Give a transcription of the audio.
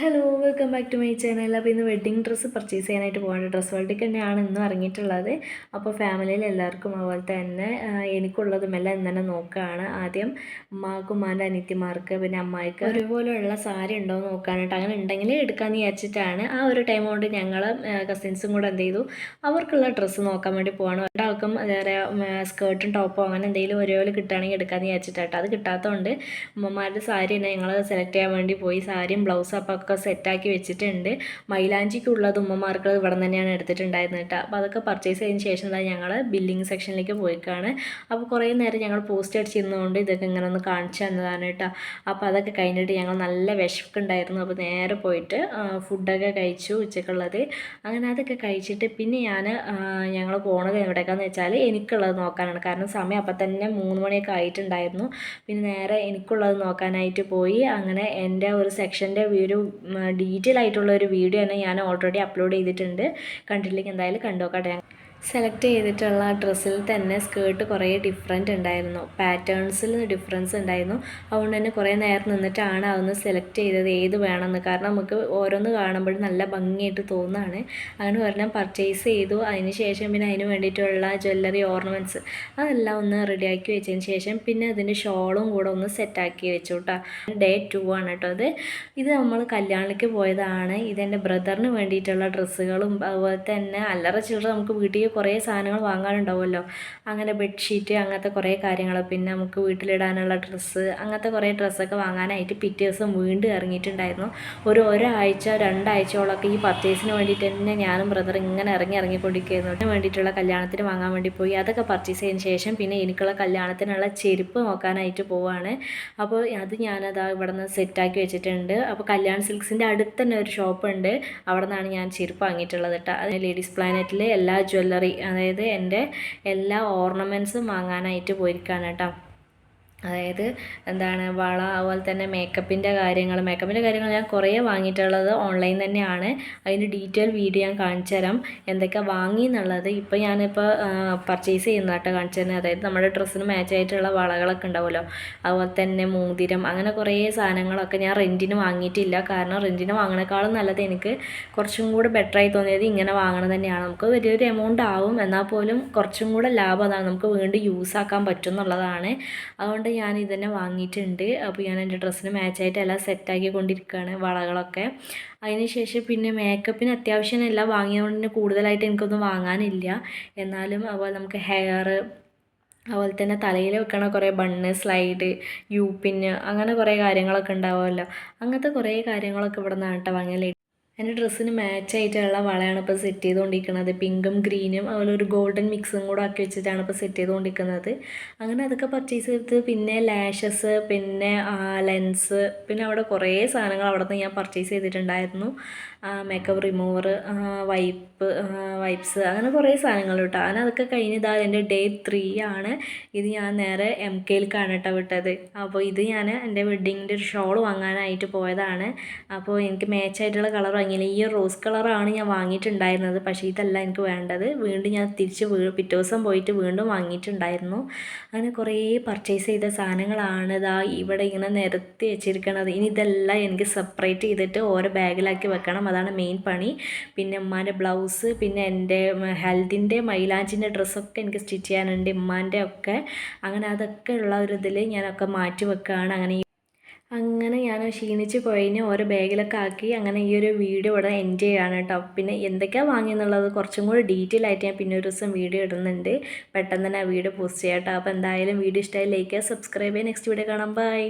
Hello welcome back to my channel അപ്പോൾ ഇന്ന് wedding dress purchase ചെയ്യാനായിട്ട് പോകേണ്ട ഡ്രസ്സ് വേൾഡിക്ക് തന്നെയാണ് ഇന്നും ഇറങ്ങിയിട്ടുള്ളത്. അപ്പോൾ ഫാമിലിയിൽ എല്ലാവർക്കും അതുപോലെ തന്നെ എനിക്കുള്ളതുമെല്ലാം ഇന്ന് തന്നെ നോക്കുകയാണ് ആദ്യം ഉമ്മാക്കും ഉമ്മാന്റെ അനിയത്തിമാർക്ക് പിന്നെ അമ്മായിക്ക് ഒരുപോലെയുള്ള സാരി ഉണ്ടോ നോക്കാനായിട്ട് അങ്ങനെ ഉണ്ടെങ്കിൽ എടുക്കാമെന്ന് വിചാരിച്ചിട്ടാണ്. ആ ഒരു ടൈം കൊണ്ട് ഞങ്ങൾ കസിൻസും കൂടെ എന്ത് ചെയ്തു? അവർക്കുള്ള ഡ്രസ്സ് നോക്കാൻ വേണ്ടി പോകണം ഒരാൾക്കും വേറെ സ്കേർട്ടും ടോപ്പോ അങ്ങനെ എന്തെങ്കിലും ഒരേപോലെ കിട്ടുകയാണെങ്കിൽ എടുക്കാമെന്ന് വിചാരിച്ചിട്ടാട്ടോ. അത് കിട്ടാത്തതുകൊണ്ട് ഉമ്മമാരുടെ സാരി തന്നെ ഞങ്ങൾ സെലക്ട് ചെയ്യാൻ വേണ്ടി പോയി. സാരിയും ബ്ലൗസും അപ്പോൾ ഒക്കെ സെറ്റാക്കി വെച്ചിട്ടുണ്ട്. മൈലാഞ്ചിക്കുള്ളത് ഉമ്മമാർക്ക് ഇവിടെ തന്നെയാണ് എടുത്തിട്ടുണ്ടായിരുന്നത് കേട്ടോ. അപ്പോൾ അതൊക്കെ പർച്ചേസ് ചെയ്തതിന് ശേഷം തന്നെ ഞങ്ങൾ ബില്ലിംഗ് സെക്ഷനിലേക്ക് പോയിക്കാണ്. അപ്പോൾ കുറേ നേരം ഞങ്ങൾ പോസ്റ്റ് അടിച്ചിരുന്നതുകൊണ്ട് ഇതൊക്കെ ഇങ്ങനെ ഒന്ന് കാണിച്ചു തന്നതാണ് കേട്ടോ. അപ്പോൾ അതൊക്കെ കഴിഞ്ഞിട്ട് ഞങ്ങൾ നല്ല വിശക്കുണ്ടായിരുന്നു അപ്പോൾ നേരെ പോയിട്ട് ഫുഡൊക്കെ കഴിച്ചു ഉച്ചക്കുള്ളത്. അങ്ങനെ അതൊക്കെ കഴിച്ചിട്ട് പിന്നെ ഞാൻ ഞങ്ങൾ പോണത് എവിടേക്കാന്ന് വെച്ചാൽ എനിക്കുള്ളത് നോക്കാനാണ്. കാരണം സമയം അപ്പം തന്നെ മൂന്ന് മണിയൊക്കെ ആയിട്ടുണ്ടായിരുന്നു. പിന്നെ നേരെ എനിക്കുള്ളത് നോക്കാനായിട്ട് പോയി. അങ്ങനെ എന്റെ ഒരു സെക്ഷന്റെ ഒരു ഡീറ്റെയിൽ ആയിട്ടുള്ള ഒരു വീഡിയോ തന്നെ ഞാൻ ഓൾറെഡി അപ്ലോഡ് ചെയ്തിട്ടുണ്ട്. കണ്ടിട്ടില്ലെങ്കിൽ എന്തായാലും കണ്ടുനോക്കട്ടെ സെലക്ട് ചെയ്തിട്ടുള്ള ഡ്രസ്സിൽ തന്നെ സ്കേർട്ട് കുറേ ഡിഫറെന്റ് ഉണ്ടായിരുന്നു. പാറ്റേൺസിൽ ഡിഫറൻസ് ഉണ്ടായിരുന്നു. അതുകൊണ്ട് തന്നെ കുറേ നേരം നിന്നിട്ടാണ് അതൊന്ന് സെലക്ട് ചെയ്തത് ഏത് വേണമെന്ന്. കാരണം നമുക്ക് ഓരോന്ന് കാണുമ്പോഴും നല്ല ഭംഗിയായിട്ട് തോന്നുകയാണ് അങ്ങനെ ഒരെണ്ണം പർച്ചേസ് ചെയ്തു. അതിന് ശേഷം പിന്നെ അതിന് വേണ്ടിയിട്ടുള്ള ജ്വല്ലറി ഓർണമെന്റ്സ് അതെല്ലാം ഒന്ന് റെഡിയാക്കി വെച്ചതിന് ശേഷം പിന്നെ അതിന്റെ ഷോളും കൂടെ ഒന്ന് സെറ്റാക്കി വെച്ചു കേട്ടോ ഡേ ടു ആണ് കേട്ടോ അത് ഇത് നമ്മൾ കല്യാണത്തിലേക്ക് പോയതാണ്. ഇതെന്റെ ബ്രദറിന് വേണ്ടിയിട്ടുള്ള ഡ്രസ്സുകളും അതുപോലെ തന്നെ അല്ലറ ചില്ലറ നമുക്ക് വീട്ടിൽ കുറേ സാധനങ്ങൾ വാങ്ങാനുണ്ടാവുമല്ലോ. അങ്ങനെ ബെഡ്ഷീറ്റ് അങ്ങനത്തെ കുറേ കാര്യങ്ങൾ. പിന്നെ നമുക്ക് വീട്ടിലിടാനുള്ള ഡ്രസ്സ് അങ്ങനത്തെ കുറേ ഡ്രസ്സൊക്കെ വാങ്ങാനായിട്ട് പിറ്റേ ദിവസം വീണ്ടും ഇറങ്ങിയിട്ടുണ്ടായിരുന്നു. ഒരു ഒരാഴ്ച രണ്ടാഴ്ചയോളമൊക്കെ ഈ പർച്ചേസിന് വേണ്ടിയിട്ട് തന്നെ ഞാനും ബ്രദർ ഇങ്ങനെ ഇറങ്ങി ഇറങ്ങിക്കൊണ്ടിരിക്കുന്നു അതിന് വേണ്ടിയിട്ടുള്ള കല്യാണത്തിന് വാങ്ങാൻ വേണ്ടി പോയി. അതൊക്കെ പർച്ചേസ് ചെയ്തതിന് ശേഷം പിന്നെ എനിക്കുള്ള കല്യാണത്തിനുള്ള ചെരുപ്പ് നോക്കാനായിട്ട് പോവാണ്. അപ്പോൾ അത് ഞാനതാ ഇവിടെ നിന്ന് സെറ്റാക്കി വെച്ചിട്ടുണ്ട്. അപ്പോൾ കല്യാൺ സിൽക്സിന്റെ അടുത്ത് തന്നെ ഒരു ഷോപ്പ് ഉണ്ട്. അവിടെ നിന്നാണ് ഞാൻ ചെരുപ്പ് വാങ്ങിയിട്ടുള്ളത് കേട്ടോ. അത് ലേഡീസ് പ്ലാനറ്റിലെ എല്ലാ ജ്വല്ലറി അതായത് എന്റെ എല്ലാ ഓർണമെന്റ്സും വാങ്ങാനായിട്ട് പോയിരിക്കുകയാണ് കേട്ടോ. അതായത് എന്താണ് വള അതുപോലെ തന്നെ മേക്കപ്പിന്റെ കാര്യങ്ങൾ മേക്കപ്പിന്റെ കാര്യങ്ങൾ ഞാൻ കുറേ വാങ്ങിയിട്ടുള്ളത് ഓൺലൈൻ തന്നെയാണ്. അതിന്റെ ഡീറ്റെയിൽ വീഡിയോ ഞാൻ കാണിച്ചു തരാം. എന്തൊക്കെ വാങ്ങി എന്നുള്ളത് ഇപ്പോൾ ഞാനിപ്പോൾ പർച്ചേസ് ചെയ്യുന്ന കേട്ടോ കാണിച്ചു തരുന്നത്. അതായത് നമ്മുടെ ഡ്രസ്സിന് മാച്ച് ആയിട്ടുള്ള വളകളൊക്കെ ഉണ്ടാവുമല്ലോ. അതുപോലെ തന്നെ മോതിരം അങ്ങനെ കുറേ സാധനങ്ങളൊക്കെ ഞാൻ റെന്റിന് വാങ്ങിയിട്ടില്ല. കാരണം റെന്റിന് വാങ്ങണേക്കാളും നല്ലത് എനിക്ക് കുറച്ചും കൂടെ ബെറ്റർ ആയി തോന്നിയത് ഇങ്ങനെ വാങ്ങണം തന്നെയാണ്. നമുക്ക് വലിയൊരു എമൗണ്ട് ആവും. എന്നാൽ പോലും കുറച്ചും കൂടെ ലാഭം അതാണ്. നമുക്ക് വീണ്ടും യൂസ് ആക്കാൻ പറ്റും എന്നുള്ളതാണ്. അതുകൊണ്ട് ഞാൻ ഇതന്നെ വാങ്ങിയിട്ടുണ്ട്. അപ്പോൾ ഞാൻ എന്റെ ഡ്രസ്സിന് മാച്ചായിട്ട് എല്ലാം സെറ്റാക്കി കൊണ്ടിരിക്കുകയാണ് വളകളൊക്കെ. അതിനുശേഷം പിന്നെ മേക്കപ്പിന് അത്യാവശ്യം എല്ലാം വാങ്ങിയതുകൊണ്ട് തന്നെ കൂടുതലായിട്ട് എനിക്കൊന്നും വാങ്ങാനില്ല. എന്നാലും അതുപോലെ നമുക്ക് ഹെയർ അതുപോലെ തന്നെ തലയിൽ വെക്കണ കുറേ ബണ്ണ് സ്ലൈഡ് യു പിന്ന് അങ്ങനെ കുറേ കാര്യങ്ങളൊക്കെ ഉണ്ടാവുമല്ലോ. അങ്ങനത്തെ കുറേ കാര്യങ്ങളൊക്കെ ഇവിടെ നിന്നാണ് കേട്ടോ വാങ്ങിയാൽ എന്റെ ഡ്രസ്സിന് മാച്ച് ആയിട്ടുള്ള വളയാണ് ഇപ്പോൾ സെറ്റ് ചെയ്തുകൊണ്ടിരിക്കുന്നത് പിങ്കും ഗ്രീനും അതുപോലെ ഒരു ഗോൾഡൻ മിക്സും കൂടെ ആക്കി വെച്ചിട്ടാണ് ഇപ്പോൾ സെറ്റ് ചെയ്തുകൊണ്ടിരിക്കുന്നത് അങ്ങനെ അതൊക്കെ പർച്ചേസ് ചെയ്ത് പിന്നെ ലാഷസ് പിന്നെ ലെൻസ് പിന്നെ അവിടെ കുറേ സാധനങ്ങൾ അവിടെ നിന്ന് ഞാൻ പർച്ചേസ് ചെയ്തിട്ടുണ്ടായിരുന്നു. മേക്കപ്പ് റിമൂവർ വൈപ്പ് വൈപ്സ് അങ്ങനെ കുറേ സാധനങ്ങൾ കേട്ടോ. അങ്ങനെ അതൊക്കെ കഴിഞ്ഞതാ എന്റെ ഡേ ത്രീ ആണ്. ഇത് ഞാൻ നേരെ എം കെയിലേക്കാണ് കേട്ടോ വിട്ടത്. അപ്പോൾ ഇത് ഞാൻ എന്റെ വെഡ്ഡിങ്ങിന്റെ ഒരു ഷോൾ വാങ്ങാനായിട്ട് പോയതാണ്. അപ്പോൾ എനിക്ക് മാച്ചായിട്ടുള്ള കളർ വാങ്ങിയില്ല ഈ റോസ് കളറാണ് ഞാൻ വാങ്ങിയിട്ടുണ്ടായിരുന്നത്. പക്ഷേ ഇതല്ല എനിക്ക് വേണ്ടത്. വീണ്ടും ഞാൻ തിരിച്ച് പിറ്റേ ദിവസം പോയിട്ട് വീണ്ടും വാങ്ങിയിട്ടുണ്ടായിരുന്നു. അങ്ങനെ കുറേ പർച്ചേസ് ചെയ്ത സാധനങ്ങളാണ് ഇതാ ഇവിടെ ഇങ്ങനെ നിരത്തി വെച്ചിരിക്കണത്. ഇനി ഇതെല്ലാം എനിക്ക് സെപ്പറേറ്റ് ചെയ്തിട്ട് ഓരോ ബാഗിലാക്കി വെക്കണം. അതാണ് മെയിൻ പണി. പിന്നെ ഉമ്മാന്റെ ബ്ലൗസ് പിന്നെ എന്റെ ഹെൽത്തിന്റെ മൈലാഞ്ചിന്റെ ഡ്രസ്സൊക്കെ എനിക്ക് സ്റ്റിച്ച് ചെയ്യാനുണ്ട്. ഉമ്മാന്റെ ഒക്കെ. അങ്ങനെ അതൊക്കെ ഉള്ള ഒരു ഇതിൽ ഞാനൊക്കെ മാറ്റി വെക്കുകയാണ് അങ്ങനെ അങ്ങനെ ഞാൻ ക്ഷീണിച്ച് പോയതിന് ഓരോ ബാഗിലൊക്കെ ആക്കി അങ്ങനെ ഈ ഒരു വീഡിയോ ഇവിടെ എൻഡ് ചെയ്യാണ് കേട്ടോ പിന്നെ എന്തൊക്കെയാണ് വാങ്ങിയെന്നുള്ളത് കുറച്ചും കൂടി ഡീറ്റെയിൽ ആയിട്ട് ഞാൻ പിന്നെ ഒരു ദിവസം വീഡിയോ ഇടുന്നുണ്ട്. പെട്ടെന്ന് തന്നെ ആ വീഡിയോ പോസ്റ്റ് ചെയ്യാം കേട്ടോ അപ്പോൾ എന്തായാലും വീഡിയോ ഇഷ്ടമായി ലൈക്ക് ചെയ്യുക സബ്സ്ക്രൈബ് ചെയ്യുക നെക്സ്റ്റ് വീഡിയോ കാണാം. ബൈ